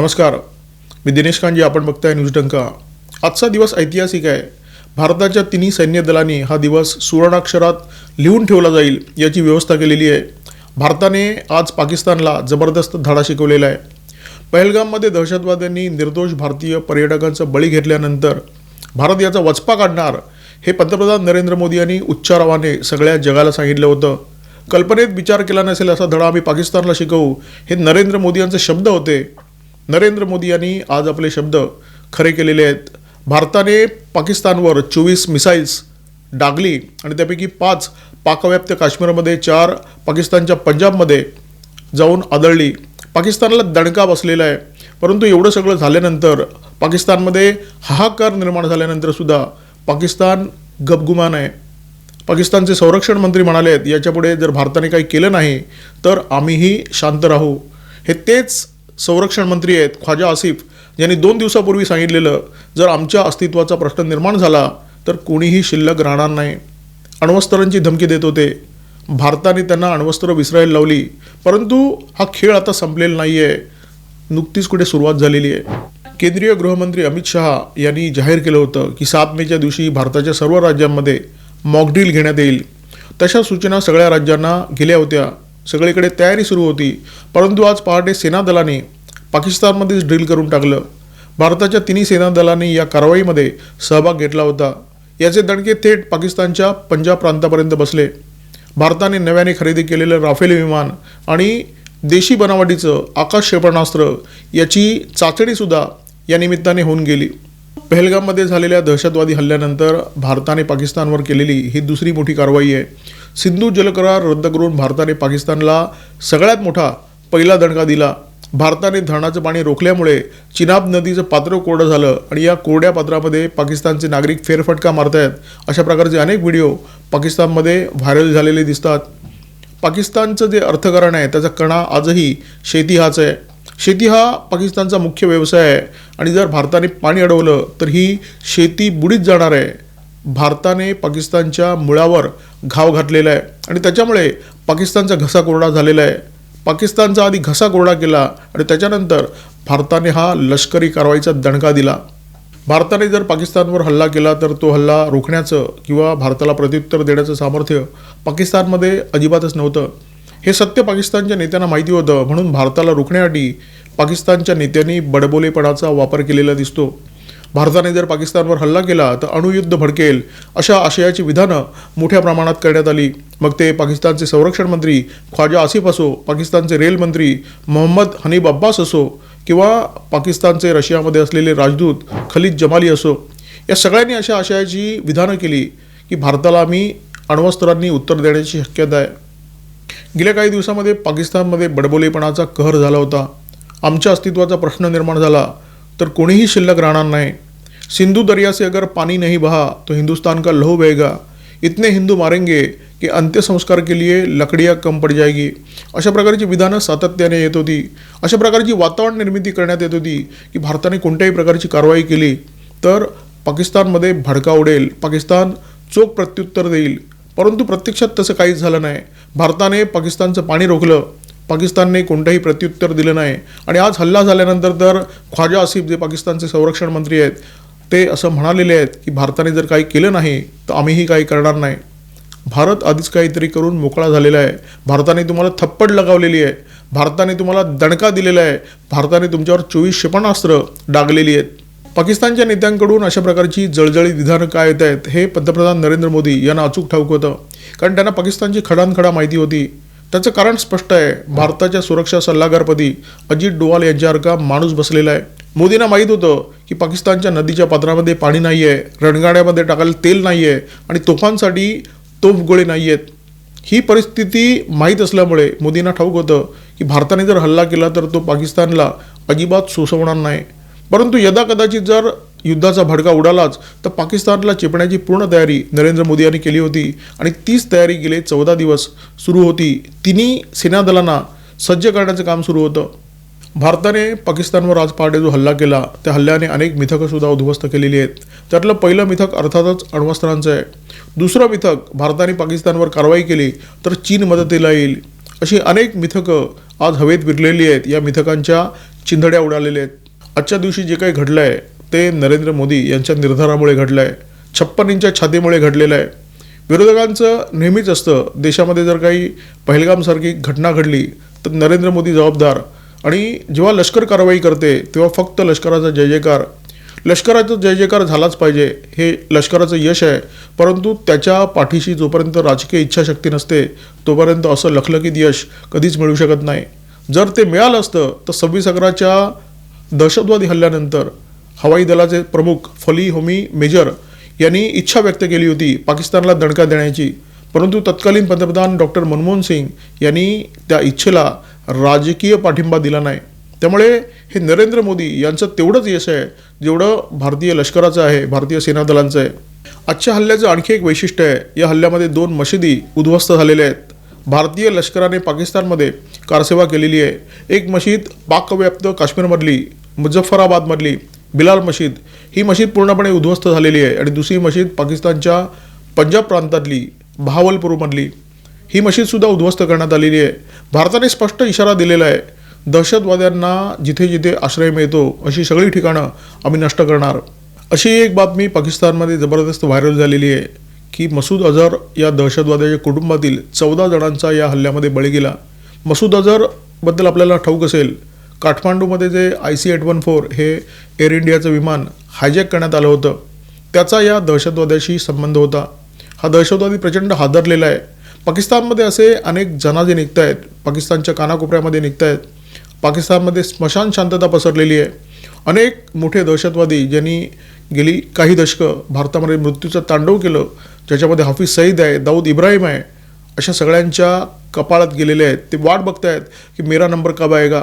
नमस्कार. मी दिनेश कांजी आपण बघताय न्यूज डंका. आजचा दिवस ऐतिहासिक आहे. भारताच्या तिन्ही सैन्य दलांनी हा दिवस सुवर्णाक्षरात लिहून ठेवला जाईल याची व्यवस्था केलेली आहे. भारताने आज पाकिस्तानला जबरदस्त धडा शिकवलेला आहे. पहलगाममध्ये दहशतवाद्यांनी निर्दोष भारतीय पर्यटकांचा बळी घेतल्यानंतर भारत याचा वचपा काढणार हे पंतप्रधान नरेंद्र मोदी यांनी उच्चारावाने सगळ्या जगाला सांगितलं होतं. कल्पनेत विचार केला नसेल असा धडा आम्ही पाकिस्तानला शिकवू हे नरेंद्र मोदी यांचे शब्द होते. नरेंद्र मोदी यांनी आज आपले शब्द खरे केलेले आहेत. भारताने पाकिस्तानवर चोवीस मिसाईल्स डागली आणि त्यापैकी पाच पाकव्याप्त काश्मीरमध्ये चार पाकिस्तानच्या पंजाबमध्ये जाऊन आदळली. पाकिस्तानला दणका बसलेला आहे. परंतु एवढं सगळं झाल्यानंतर पाकिस्तानमध्ये हाहाकार निर्माण झाल्यानंतर सुद्धा पाकिस्तान गपगुमान आहे. पाकिस्तानचे संरक्षण मंत्री म्हणाले आहेत याच्यापुढे जर भारताने काही केलं नाही तर आम्हीही शांत राहू. हे तेच संरक्षण मंत्री आहेत ख्वाजा आसिफ यांनी दोन दिवसापूर्वी सांगितलेलं जर आमच्या अस्तित्वाचा प्रश्न निर्माण झाला तर कोणीही शिल्लक राहणार नाही. अण्वस्त्रांची धमकी देत होते. भारताने त्यांना अण्वस्त्र विसरायला लावली परंतु हा खेळ आता संपलेला नाही आहे नुकतीच कुठे सुरुवात झालेली आहे. केंद्रीय गृहमंत्री अमित शहा यांनी जाहीर केलं होतं की सात मेच्या दिवशी भारताच्या सर्व राज्यांमध्ये मॉकड्रील घेण्यात येईल. तशा सूचना सगळ्या राज्यांना गेल्या होत्या. सगळीकडे तयारी सुरू होती. परंतु आज पहाटे सेनादलाने पाकिस्तानमध्येच ड्रिल करून टाकलं. भारताच्या तिन्ही सेनादलांनी या कारवाईमध्ये सहभाग घेतला होता. याचे दणके थेट पाकिस्तानच्या पंजाब प्रांतापर्यंत बसले. भारताने नव्याने खरेदी केलेलं राफेल विमान आणि देशी बनावटीचं आकाश क्षेपणास्त्र याची चाचणीसुद्धा या निमित्ताने होऊन गेली. पहलगाममध्ये झालेल्या दहशतवादी हल्ल्यानंतर भारताने पाकिस्तानवर केलेली ही दुसरी मोठी कारवाई आहे. सिंधू जलकरार रद्द करून भारताने पाकिस्तानला सगळ्यात मोठा पहिला दणका दिला. भारताने धरणाचं पाणी रोखल्यामुळे चिनाब नदीचं पात्र कोरडं झालं आणि या कोरड्या पात्रामध्ये पाकिस्तानचे नागरिक फेरफटका मारतायत. अशा प्रकारचे अनेक व्हिडिओ पाकिस्तानमध्ये व्हायरल झालेले दिसतात. पाकिस्तानचं जे अर्थकारण आहे त्याचा कणा आजही शेती हाच आहे. शेती हा पाकिस्तानचा मुख्य व्यवसाय आहे आणि जर भारताने पाणी अडवलं तर ही शेती बुडीत जाणार आहे. भारताने पाकिस्तानच्या मुळावर घाव घातलेला आहे. आणि त्याच्यामुळे पाकिस्तानचा घसा कोरडा झालेला आहे. पाकिस्तानचा आधी घसा कोरडा केला आणि त्याच्यानंतर भारताने हा लष्करी कारवाईचा दणका दिला. भारताने जर पाकिस्तानवर हल्ला केला तर तो हल्ला रोखण्याचं किंवा भारताला प्रत्युत्तर देण्याचं सामर्थ्य पाकिस्तानमध्ये अजिबातच नव्हतं. हे सत्य पाकिस्तानच्या नेत्यांना माहिती होतं म्हणून भारताला रोखण्यासाठी पाकिस्तानच्या नेत्यांनी बडबोलेपणाचा वापर केलेला दिसतो. भारताने जर पाकिस्तानवर हल्ला केला तर अणुयुद्ध भडकेल अशा आशयाची विधानं मोठ्या प्रमाणात करण्यात आली. मग ते पाकिस्तानचे संरक्षण मंत्री ख्वाजा आसिफ असो पाकिस्तानचे रेलमंत्री मोहम्मद हनीब अब्बास असो किंवा पाकिस्तानचे रशियामध्ये असलेले राजदूत खलीद जमाली असो या सगळ्यांनी अशा आशयाची विधानं केली की भारताला आम्ही अण्वस्त्रांनी उत्तर देण्याची शक्यता आहे. गेल्या काही दिवसामध्ये पाकिस्तानमध्ये बडबोलेपणाचा कहर झाला होता. आमच्या अस्तित्वाचा प्रश्न निर्माण झाला. तर कोणीही शिल्लक राहणार नाही. सिंधु दरिया से अगर पानी नहीं बहा तो हिंदुस्तान का लहू बहेगा. इतने हिंदू मारेंगे की अंत्यसंस्कार के लिए लकडिया कम पड जाएगी. अशा प्रकारची विधानं सातत्याने येत होती अशा प्रकारची वातावरण निर्मिती करण्यात येत होती की भारताने कोणत्याही प्रकारची कारवाई केली तर पाकिस्तानमध्ये भडका उडेल. पाकिस्तान चोख प्रत्युत्तर देईल. परंतु प्रत्यक्षात तसं काहीच झालं नाही. भारताने पाकिस्तानचं पाणी रोखलं. पाकिस्तानने कोणतंही प्रत्युत्तर दिलं नाही. आणि आज हल्ला झाल्यानंतर तर ख्वाजा आसिफ जे पाकिस्तानचे संरक्षण मंत्री आहेत ते असं म्हणालेले आहेत की भारताने जर काही केलं नाही तर आम्हीही काही करणार नाही. भारत आधीच काहीतरी करून मोकळा झालेला आहे. भारताने तुम्हाला थप्पड लगावलेली आहे. भारताने तुम्हाला दणका दिलेला आहे. भारताने तुमच्यावर चोवीस क्षेपणास्त्र डागलेली आहेत. पाकिस्तानच्या नेत्यांकडून अशा प्रकारची जळजळी विधानं काय येत आहेत हे पंतप्रधान नरेंद्र मोदी यांना अचूक ठाऊक होतं. कारण त्यांना पाकिस्तानची खडानखडा माहिती होती. त्याचं कारण स्पष्ट आहे. भारताच्या सुरक्षा सल्लागारपदी अजित डोवाल यांच्यासारखा माणूस बसलेला आहे. मोदींना माहीत होतं की पाकिस्तानच्या नदीच्या पात्रामध्ये पाणी नाही आहे रणगाड्यामध्ये टाकायला तेल नाही आहे आणि तोफांसाठी तोफगोळे नाही आहेत ही परिस्थिती माहीत असल्यामुळे मोदींना ठाऊक होतं की भारताने जर हल्ला केला तर तो पाकिस्तानला अजिबात सोसवणार नाही. परंतु यदा कदाचित जर युद्धाचा भडका उडालाच तर पाकिस्तानला चिपण्याची पूर्ण तयारी नरेंद्र मोदी यांनी केली होती. आणि तीच तयारी गेले चौदा दिवस सुरू होती. तिन्ही सेनादलांना सज्ज करण्याचं काम सुरू होतं. भारताने पाकिस्तानवर आज पहाटे जो हल्ला केला त्या हल्ल्याने अनेक मिथकंसुद्धा उद्ध्वस्त केलेली आहेत. त्यातलं पहिलं मिथक अर्थातच अण्वस्त्रांचं आहे. दुसरं मिथक भारताने पाकिस्तानवर कारवाई केली तर चीन मदतीला येईल. अशी अनेक मिथकं आज हवेत विरलेली आहेत. या मिथकांच्या चिंधड्या उडालेल्या आहेत. आजच्या दिवशी जे काही घडलं आहे ते नरेंद्र मोदी यांच्या निर्धारामुळे घडलं आहे छप्पन इंच्या छातीमुळे घडलेलं आहे विरोधकांचं नेहमीच असतं देशामध्ये जर काही पहलगामसारखी घटना घडली तर नरेंद्र मोदी जबाबदार. आणि जेव्हा लष्कर कारवाई करते तेव्हा फक्त लष्कराचा जय जयकार. लष्कराचा जय जयकार झालाच पाहिजे हे लष्कराचं यश आहे. परंतु त्याच्या पाठीशी जोपर्यंत राजकीय इच्छाशक्ती नसते तोपर्यंत असं लखलखीत यश कधीच मिळू शकत नाही. जर ते मिळालं असतं तर सव्वीस अकराच्या दहशतवादी हल्ल्यानंतर हवाई दलाचे प्रमुख फली होमी मेजर यांनी इच्छा व्यक्त केली होती पाकिस्तानला दणका देण्याची. परंतु तत्कालीन पंतप्रधान डॉक्टर मनमोहन सिंग यांनी त्या इच्छेला राजकीय पाठिंबा दिला नाही. त्यामुळे हे नरेंद्र मोदी यांचं तेवढंच यश आहे जेवढं भारतीय लष्कराचं आहे भारतीय सेना दलांचं आहे. आजच्या हल्ल्याचं आणखी एक वैशिष्ट्य आहे या हल्ल्यामध्ये दोन मशिदी उद्ध्वस्त झालेल्या आहेत. भारतीय लष्कराने पाकिस्तानमध्ये कारसेवा केलेली आहे. एक मशीद पाकव्याप्त काश्मीरमधली मुझफ्फराबादमधली बिलाल मशीद. ही मशीद पूर्णपणे उद्ध्वस्त झालेली आहे. आणि दुसरी मशीद पाकिस्तानच्या पंजाब प्रांतातली बहावलपूरमधली ही मशीदसुद्धा उद्ध्वस्त करण्यात आलेली आहे. भारताने स्पष्ट इशारा दिलेला आहे. दहशतवाद्यांना जिथे जिथे आश्रय मिळतो अशी सगळी ठिकाणं आम्ही नष्ट करणार. अशी एक बातमी पाकिस्तानमध्ये जबरदस्त व्हायरल झालेली आहे की मसूद अझर या दहशतवाद्याच्या कुटुंबातील चौदा जणांचा या हल्ल्यामध्ये बळी गेला. मसूद अझरबद्दल आपल्याला ठाऊक असेल काठमांडूमध्ये जे I C eight one four हे एअर इंडियाचं विमान हायजॅक करण्यात आलं होतं त्याचा या दहशतवाद्याशी संबंध होता. हा दहशतवादी प्रचंड हादरलेला आहे. पाकिस्तानमध्ये असे अनेक जनाजे निघत आहेत पाकिस्तानच्या कानाकोपऱ्यामध्ये निघत आहेत पाकिस्तानमध्ये स्मशान शांतता पसरलेली आहे. अनेक मोठे दहशतवादी ज्यांनी गेली काही दशकं भारतामध्ये मृत्यूचं तांडव केलं ज्याच्यामध्ये हाफिज सईद आहे दाऊद इब्राहिम आहे अशा सगळ्यांच्या कपाळात गेलेले आहेत. ते वाट बघतायत की मेरा नंबर कब आएगा?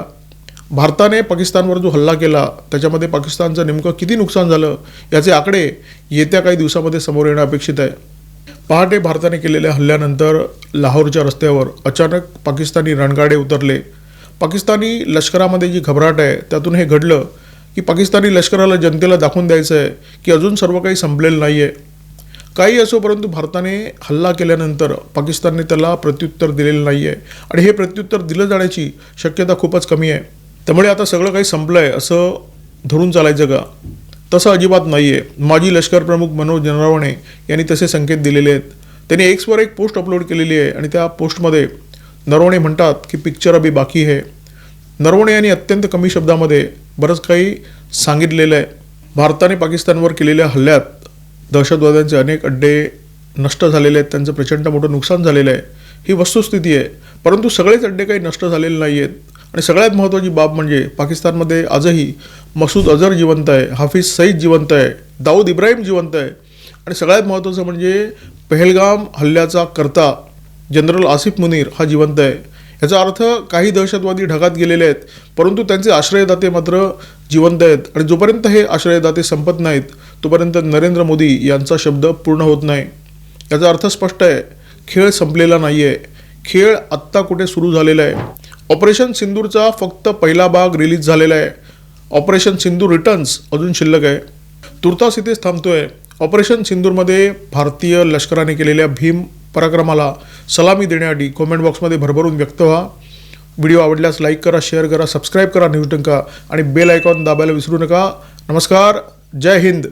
भारताने पाकिस्तानवर जो हल्ला केला त्याच्यामध्ये पाकिस्तानचं नेमकं किती नुकसान झालं याचे आकडे येत्या काही दिवसामध्ये समोर येणं अपेक्षित आहे. पहाटे भारताने केलेल्या हल्ल्यानंतर लाहोरच्या रस्त्यावर अचानक पाकिस्तानी रणगाडे उतरले. पाकिस्तानी लष्करामध्ये जी घबराट आहे त्यातून हे घडलं की पाकिस्तानी लष्कराला जनतेला दाखवून द्यायचं आहे की अजून सर्व काही संपलेलं नाही आहे काही असो परंतु भारताने हल्ला केल्यानंतर पाकिस्तानने त्याला प्रत्युत्तर दिलेलं नाही आहे आणि हे प्रत्युत्तर दिलं जाण्याची शक्यता खूपच कमी आहे. त्यामुळे आता सगळं काही संपलं आहे असं धरून चालायचं का? तसं अजिबात नाही आहे माजी लष्करप्रमुख मनोज नरवणे यांनी तसे संकेत दिलेले आहेत. त्यांनी एक्सवर एक पोस्ट अपलोड केलेली आहे आणि त्या पोस्टमध्ये नरवणे म्हणतात की पिक्चर अभी बाकी आहे नरवणे यांनी अत्यंत कमी शब्दामध्ये बरंच काही सांगितलेलं आहे. भारताने पाकिस्तानवर केलेल्या हल्ल्यात दहशतवाद्यांचे अनेक अड्डे नष्ट झालेले आहेत. त्यांचं प्रचंड मोठं नुकसान झालेलं आहे. ही वस्तुस्थिती आहे. परंतु सगळेच अड्डे काही नष्ट झालेले नाही आहेत आणि सगळ्यात महत्त्वाची बाब म्हणजे पाकिस्तानमध्ये आजही मसूद अझर जिवंत आहे हाफिज सईद जिवंत आहे दाऊद इब्राहिम जिवंत आहे. आणि सगळ्यात महत्त्वाचं म्हणजे पहलगाम हल्ल्याचा करता जनरल आसिफ मुनीर हा जिवंत आहे. याचा अर्थ काही दहशतवादी ढगात गेलेले आहेत परंतु त्यांचे आश्रयदाते मात्र जिवंत आहेत. आणि जोपर्यंत हे आश्रयदाते संपत नाहीत तोपर्यंत नरेंद्र मोदी यांचा शब्द पूर्ण होत नाही. याचा अर्थ स्पष्ट आहे खेळ संपलेला नाही आहे खेळ आत्ता कुठे सुरू झालेला आहे? ऑपरेशन सिंदूरचा फक्त पहिला भाग रिलीज झालेला आहे. ऑपरेशन सिंदूर रिटर्न्स अजून शिल्लक आहे. तुर्तास इथेच थांबतोय. ऑपरेशन सिंदूरमध्ये भारतीय लष्कराने केलेल्या भीम पराक्रमाला सलामी देण्यासाठी कॉमेंट बॉक्समध्ये भरभरून व्यक्त व्हा. व्हिडिओ आवडल्यास लाईक करा शेअर करा सबस्क्राईब करा न्यूज डंका आणि बेल आयकॉन दाबायला विसरू नका. नमस्कार. जय हिंद.